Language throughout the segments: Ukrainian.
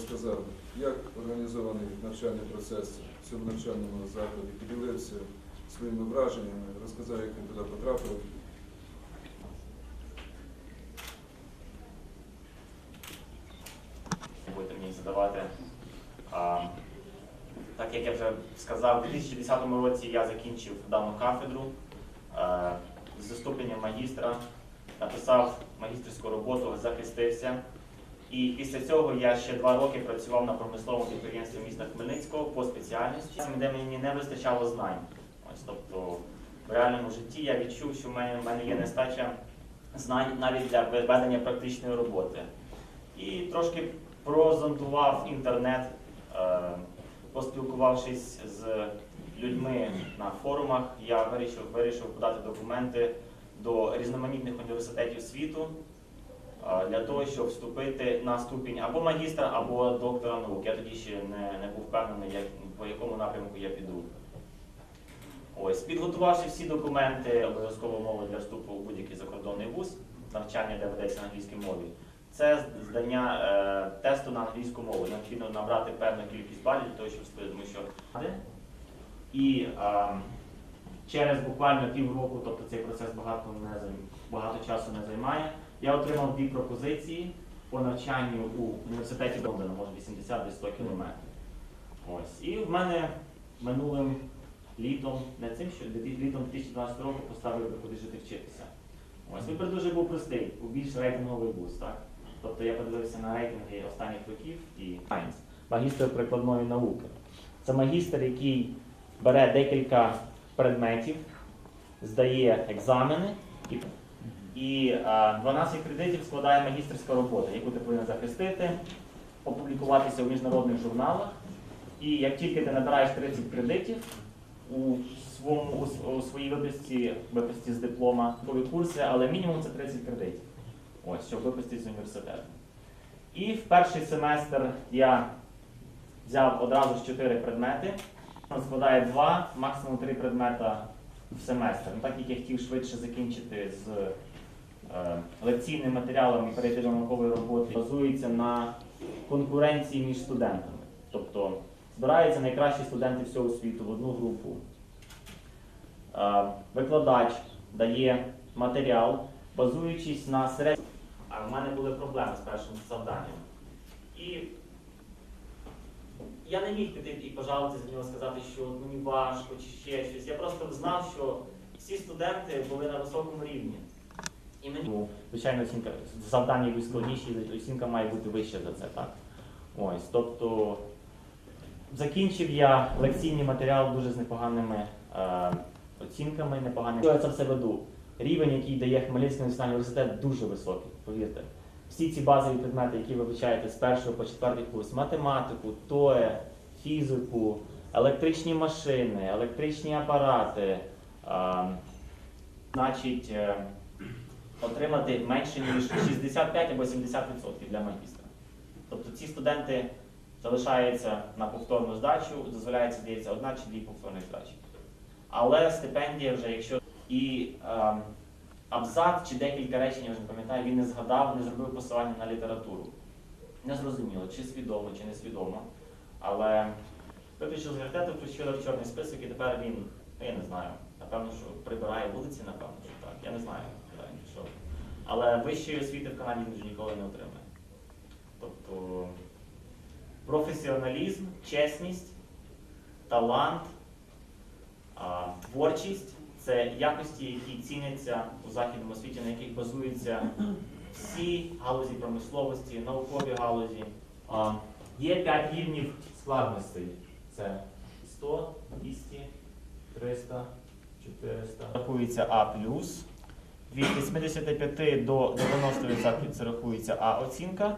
розказав, як організований навчальний процес в цьому навчальному закладі, поділився своїми враженнями, розказав, як він туди потрапив. будете мені задавати. А, так як я вже сказав, у 2010 році я закінчив дану кафедру е, зі ступенем магістра, написав магістерську роботу, захистився. І після цього я ще два роки працював на промисловому підприємстві міста Хмельницького по спеціальності, де мені не вистачало знань. Ось, тобто в реальному житті я відчув, що в мене, в мене є нестача знань навіть для ведення практичної роботи. І трошки прозондував інтернет, е, поспілкувавшись з людьми на форумах, я вирішив, вирішив подати документи до різноманітних університетів світу для того, щоб вступити на ступінь або магістра, або доктора наук. Я тоді ще не, не був впевнений, як, по якому напрямку я піду. Ось, підготувавши всі документи, обов'язково умови для вступу у будь-який закордонний вуз, навчання, де ведеться на англійській мові. Це здання е, тесту на англійську мову. Необхідно набрати певну кількість балів для того, щоб вступити, тому що і е, через буквально півроку, тобто цей процес багато не багато часу не займає. Я отримав дві пропозиції по навчанню у університеті Лондона, може 80 десь 100 кілометрів. Ось. І в мене минулим літом, не цим, що літом 2012 року поставив вибір, куди жити вчитися. Ось вибір дуже був простий, у більш рейтинговий вуз, так? Тобто я подивився на рейтинги останніх років і Science, магістр прикладної науки. Це магістр, який бере декілька предметів, здає екзамени і, і 12 кредитів складає магістерська робота, яку ти повинен захистити, опублікуватися у міжнародних журналах. І як тільки ти набираєш 30 кредитів у своєму у, своїй виписці, виписці з диплома, нові курси, але мінімум це 30 кредитів. Ось, щоб випустити з університету. І в перший семестр я взяв одразу ж 4 предмети. Він складає 2, максимум 3 предмета в семестр. Ну, так як я хотів швидше закінчити з лекційним матеріалом і перейти до наукової роботи, базується на конкуренції між студентами. Тобто збираються найкращі студенти всього світу в одну групу. Е, Викладач дає матеріал, базуючись на середньому. А в мене були проблеми з першим завданням. І я не міг піти і пожалуватися з нього сказати, що мені важко чи ще щось. Я просто знав, що всі студенти були на високому рівні. Звичайно, оцінка завдання йдуть складніші, оцінка має бути вища за це, так? Ось, тобто закінчив я лекційний матеріал дуже з непоганими е, оцінками, непоганими. Що я це все веду? Рівень, який дає Хмельницький національний університет, дуже високий, повірте. Всі ці базові предмети, які ви вивчаєте з першого по четвертий курс, математику, ТОЕ, фізику, електричні машини, електричні апарати, е, значить, е, отримати менше ніж 65 або 70% для магістра. Тобто ці студенти залишаються на повторну здачу, дозволяється, здається, одна чи дві повторні здачі. Але стипендія вже, якщо і е, абзац чи декілька речень, я вже не пам'ятаю, він не згадав, не зробив посилання на літературу. Не зрозуміло, чи свідомо, чи не свідомо. Але виключив з університету, включили в чорний список, і тепер він, ну я не знаю, напевно, що прибирає вулиці, напевно, що так. Я не знаю. Але вищої освіти в Канаді він вже ніколи не отримає. Тобто професіоналізм, чесність, талант, творчість це якості, які ціняться у західному світі, на яких базуються всі галузі промисловості, наукові галузі. Є п'ять рівнів складностей. Це 100, 200, 300, 400. Рахується А Від 85 до 90% це рахується А оцінка.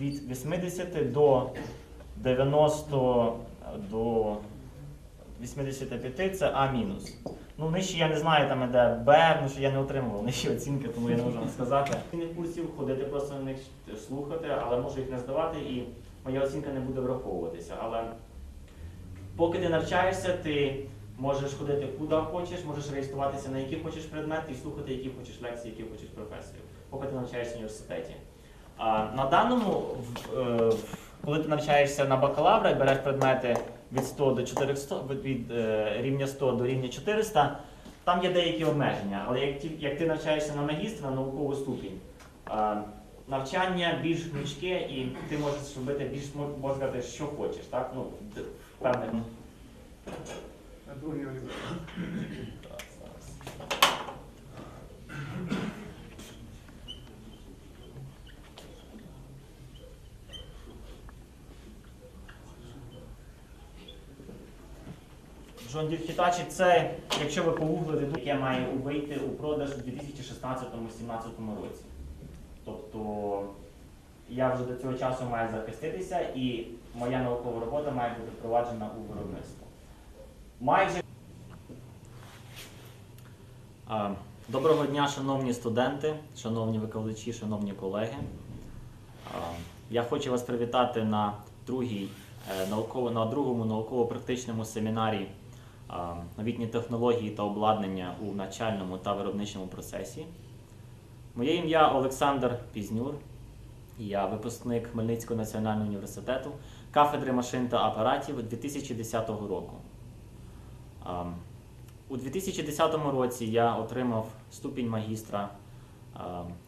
Від 80 до 90 до 85 це А мінус. Ну, нижче я не знаю, там іде Б, тому що я не отримував нижчі оцінки, тому я не можу вам сказати. Курсів ходити просто на них слухати, але можу їх не здавати, і моя оцінка не буде враховуватися. Але поки ти навчаєшся, ти можеш ходити куди хочеш, можеш реєструватися на які хочеш предмети і слухати, які хочеш лекції, які хочеш професію, поки ти навчаєшся в університеті. А, на даному е, коли ти навчаєшся на бакалавра і береш предмети від 100 до 400, від, е, рівня 100 до рівня 400, там є деякі обмеження. Але як, ті- як ти навчаєшся на магістра, на наукову ступінь, навчання більш гнучке і ти можеш робити більш можна сказати, що хочеш, так? Ну, д- другий орієнтир. Так, зараз. John це, якщо ви погуглите, яке має вийти у продаж у 2016-2017 році. Тобто я вже до цього часу маю захиститися і моя наукова робота має бути впроваджена у виробництво. Майже Доброго дня, шановні студенти, шановні викладачі, шановні колеги. Я хочу вас привітати на, другій, е, на другому науково-практичному семінарі новітні технології та обладнання у навчальному та виробничому процесі. Моє ім'я Олександр Пізнюр. Я випускник Хмельницького національного університету кафедри машин та апаратів 2010 року. А, у 2010 році я отримав ступінь магістра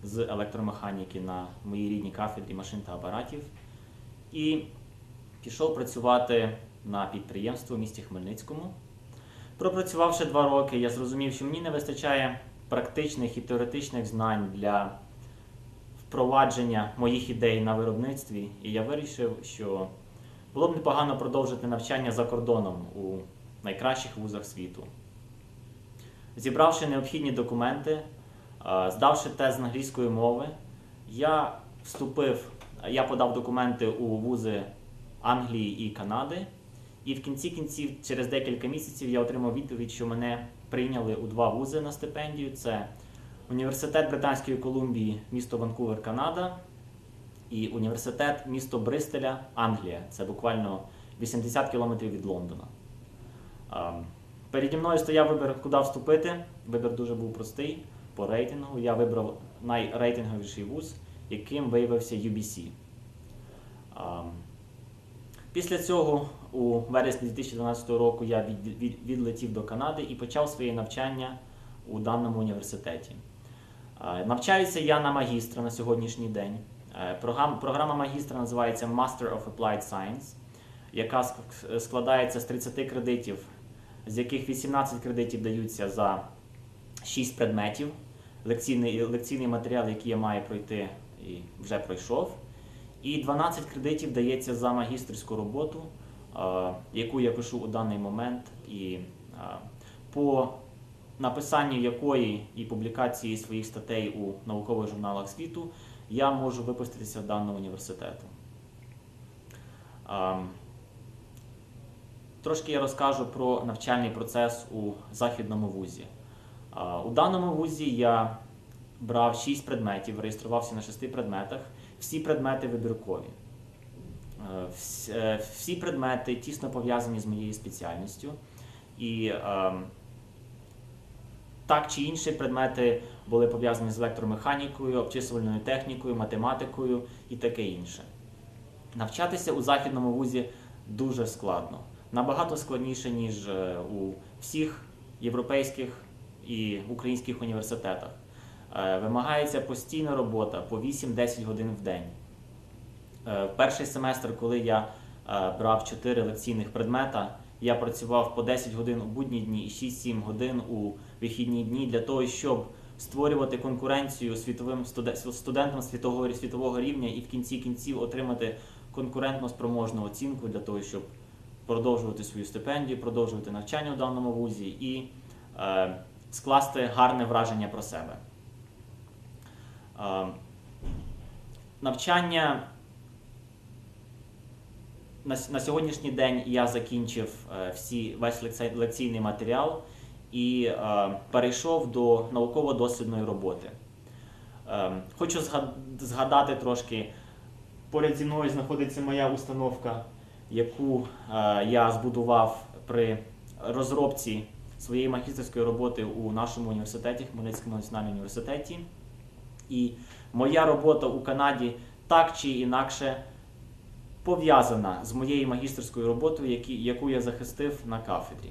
з електромеханіки на моїй рідній кафедрі машин та апаратів і пішов працювати на підприємство в місті Хмельницькому. Пропрацювавши два роки, я зрозумів, що мені не вистачає практичних і теоретичних знань для впровадження моїх ідей на виробництві, і я вирішив, що було б непогано продовжити навчання за кордоном у найкращих вузах світу. Зібравши необхідні документи, здавши тест англійської мови, я вступив, я подав документи у вузи Англії і Канади. І в кінці кінців, через декілька місяців, я отримав відповідь, що мене прийняли у два вузи на стипендію: це Університет Британської Колумбії, місто Ванкувер, Канада, і університет місто Бристеля, Англія. Це буквально 80 кілометрів від Лондона. Переді мною стояв вибір, куди вступити. Вибір дуже був простий по рейтингу. Я вибрав найрейтинговіший вуз, яким виявився UBC. Після цього, у вересні 2012 року, я від, від- відлетів до Канади і почав своє навчання у даному університеті. Навчаюся я на магістра на сьогоднішній день. Е, програма магістра називається Master of Applied Science, яка складається з 30 кредитів, з яких 18 кредитів даються за 6 предметів. Лекційний, лекційний матеріал, який я маю пройти, і вже пройшов. І 12 кредитів дається за магістерську роботу, яку я пишу у даний момент, і по написанню якої і публікації своїх статей у наукових журналах світу я можу випуститися з даного університету. Трошки я розкажу про навчальний процес у західному вузі. У даному вузі я брав 6 предметів, реєструвався на 6 предметах. Всі предмети вибіркові. Е, е, Всі предмети тісно пов'язані з моєю спеціальністю. І ем, так чи інші предмети були пов'язані з електромеханікою, обчислювальною технікою, математикою і таке інше. Навчатися у західному вузі дуже складно. Набагато складніше, ніж е, у всіх європейських і українських університетах. Е, Вимагається постійна робота по 8-10 годин в день. Е, Перший семестр, коли я брав 4 лекційних предмета, я працював по 10 годин у будні дні і 6-7 годин у вихідні дні для того, щоб створювати конкуренцію світовим студе- студентам світового, світового рівня і в кінці кінців отримати конкурентно спроможну оцінку для того, щоб продовжувати свою стипендію, продовжувати навчання у даному вузі і е, скласти гарне враження про себе. Е, навчання на, на сьогоднішній день я закінчив е, всі, весь лекційний матеріал і е, перейшов до науково-дослідної роботи. Е, хочу згадати трошки, поряд зі мною знаходиться моя установка, яку е, я збудував при розробці своєї магістерської роботи у нашому університеті, Хмельницькому національному університеті. І моя робота у Канаді так чи інакше пов'язана з моєю магістерською роботою, яку я захистив на кафедрі.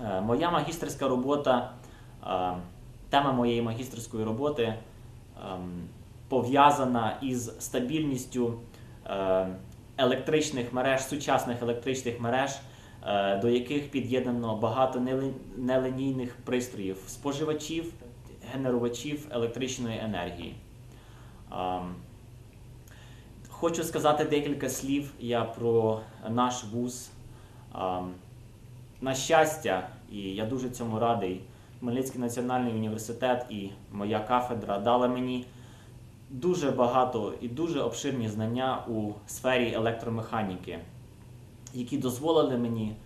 Е, Моя магістерська робота, е, тема моєї магістерської роботи ем, пов'язана із стабільністю е, електричних мереж, сучасних електричних мереж, е, до яких під'єднано багато нелинійних пристроїв, споживачів, генерувачів електричної енергії. Ем, Хочу сказати декілька слів я про наш вуз. Ем, На щастя, і я дуже цьому радий. Хмельницький національний університет і моя кафедра дала мені дуже багато і дуже обширні знання у сфері електромеханіки, які дозволили мені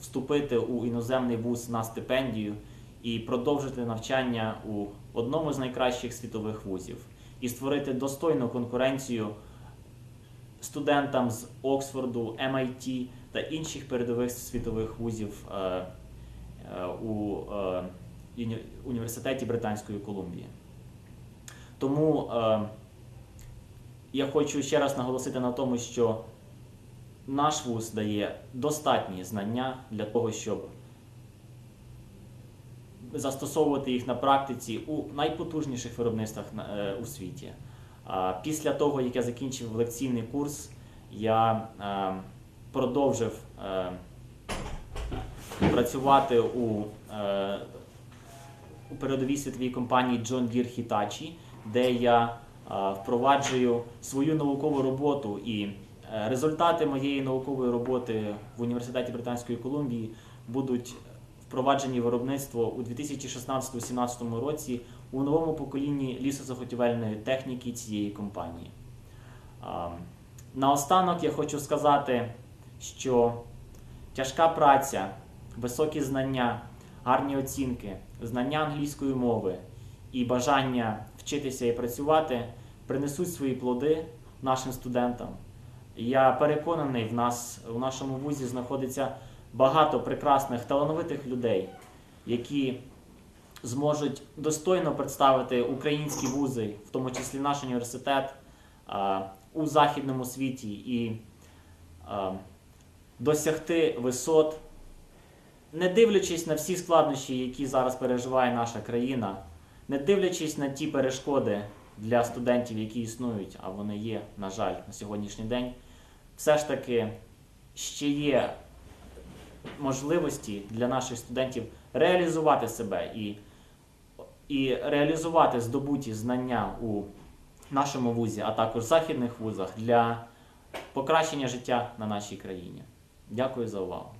вступити у іноземний вуз на стипендію і продовжити навчання у одному з найкращих світових вузів і створити достойну конкуренцію студентам з Оксфорду, MIT та інших передових світових вузів е, е, у е, університеті Британської Колумбії. Тому е, я хочу ще раз наголосити на тому, що наш вуз дає достатні знання для того, щоб застосовувати їх на практиці у найпотужніших виробництвах е, у світі. Після того, як я закінчив лекційний курс, я е, продовжив е, працювати у, передовій світовій компанії John Deere Hitachi, де я е, впроваджую свою наукову роботу і е, результати моєї наукової роботи в університеті Британської Колумбії будуть впроваджені виробництво у 2016-2017 році у новому поколінні лісозаготівельної техніки цієї компанії. Наостанок я хочу сказати, що тяжка праця, високі знання, гарні оцінки, знання англійської мови і бажання вчитися і працювати принесуть свої плоди нашим студентам. Я переконаний, в нас у нашому вузі знаходиться багато прекрасних талановитих людей, які зможуть достойно представити українські вузи, в тому числі наш університет, у західному світі і досягти висот, не дивлячись на всі складнощі, які зараз переживає наша країна, не дивлячись на ті перешкоди для студентів, які існують, а вони є, на жаль, на сьогоднішній день, все ж таки ще є можливості для наших студентів реалізувати себе і, і реалізувати здобуті знання у нашому вузі, а також західних вузах для покращення життя на нашій країні. Дякую за увагу.